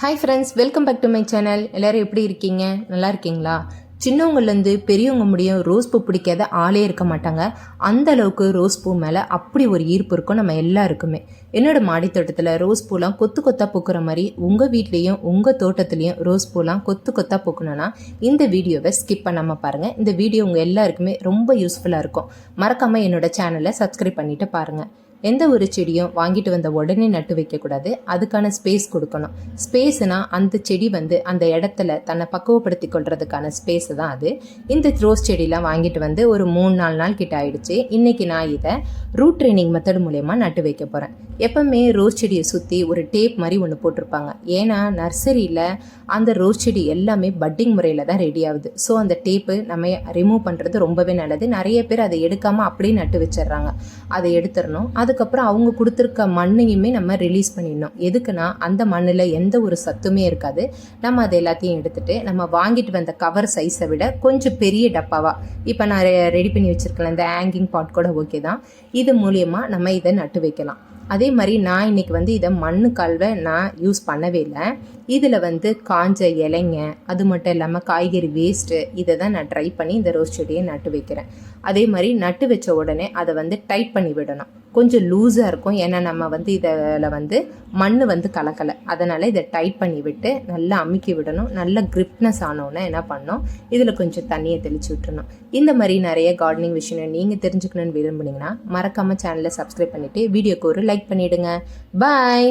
Hi friends welcome back to my channel எல்லோரும் எப்படி இருக்கீங்க? நல்லா இருக்கீங்களா? சின்னவங்கலேருந்து பெரியவங்க முடியும் ரோஸ் பூ பிடிக்காத ஆளே இருக்க மாட்டாங்க. அந்த அளவுக்கு ரோஸ் பூ மேலே அப்படி ஒரு ஈர்ப்பு இருக்கும் நம்ம எல்லாருக்குமே. என்னோட மாடித்தோட்டத்தில் ரோஸ் பூலாம் கொத்து கொத்தாக பூக்கிற மாதிரி உங்கள் வீட்லேயும் உங்கள் தோட்டத்துலேயும் ரோஸ் பூலாம் கொத்து கொத்தாக பூக்கணும்னா இந்த வீடியோவை ஸ்கிப் பண்ணாமல் பாருங்கள் இந்த வீடியோ உங்கள் எல்லாருக்குமே ரொம்ப யூஸ்ஃபுல்லாக இருக்கும். மறக்காமல் என்னோடய சேனலை சப்ஸ்கிரைப் பண்ணிவிட்டு பாருங்கள் எந்த ஒரு செடியும் வாங்கிட்டு வந்த உடனே நட்டு வைக்கக்கூடாது. அதுக்கான ஸ்பேஸ் கொடுக்கணும். ஸ்பேஸ்னால் அந்த செடி வந்து அந்த இடத்துல தன்னை பக்குவப்படுத்தி கொள்றதுக்கான ஸ்பேஸ் தான் அது. இந்த ரோஸ் செடியெலாம் வாங்கிட்டு வந்து ஒரு மூணு நாலு நாள் கிட்ட ஆயிடுச்சு. இன்றைக்கி நான் இதை ரூட் ட்ரைனிங் மெத்தட் மூலயமா நட்டு வைக்க போகிறேன் எப்பவுமே ரோஸ் செடியை சுற்றி ஒரு டேப் மாதிரி ஒன்று போட்டிருப்பாங்க. ஏன்னா நர்சரியில் அந்த ரோஸ் செடி எல்லாமே பட்டிங் முறையில் தான் ரெடி ஆகுது. ஸோ அந்த டேப்பு நம்ம ரிமூவ் பண்ணுறது ரொம்பவே நல்லது. நிறைய பேர் அதை எடுக்காமல் அப்படியே நட்டு வச்சிடுறாங்க. அதை எடுத்துடணும். அதுக்கப்புறம் அவங்க கொடுத்துருக்க மண்ணையுமே நம்ம ரிலீஸ் பண்ணிடணும். எதுக்குன்னா அந்த மண்ணில் எந்த ஒரு சத்துமே இருக்காது. நம்ம அதை எல்லாத்தையும் எடுத்துகிட்டு நம்ம வாங்கிட்டு வந்த கவர் சைஸை விட கொஞ்சம் பெரிய டப்பாவா. இப்போ நான் ரெடி பண்ணி வச்சிருக்கேன் இந்த ஹேங்கிங் பாட் கூட ஓகே தான். இது மூலியமாக நம்ம இதை நட்டு வைக்கலாம். அதே மாதிரி நான் இன்னைக்கு வந்து இதை மண்ணு கல்வை நான் யூஸ் பண்ணவே இல்லை. இதில் வந்து காஞ்ச இலைங்க அது மட்டும் இல்லாமல் காய்கறி வேஸ்ட்டு இதை தான் நான் ட்ரை பண்ணி இந்த ரோஸ் செடியை நட்டு வைக்கிறேன். அதே மாதிரி நட்டு வச்ச உடனே அதை வந்து டைட் பண்ணி விடணும். கொஞ்சம் லூஸாக இருக்கும். ஏன்னா நம்ம வந்து இதில் வந்து மண் வந்து கலக்கலை. அதனால் இதை டைட் பண்ணி விட்டு நல்லா அமுக்கி விடணும். நல்ல கிரிப்னஸ் ஆனோன்னே என்ன பண்ணணும்? இதில் கொஞ்சம் தண்ணியை தெளிச்சு விட்டுணும் இந்த மாதிரி நிறைய கார்டனிங் விஷயம் நீங்கள் தெரிஞ்சுக்கணும்னு விரும்புனீங்கன்னா மறக்காமல் சேனலை சப்ஸ்கிரைப் பண்ணிவிட்டு வீடியோக்கு ஒரு லைக் பண்ணிவிடுங்க பாய்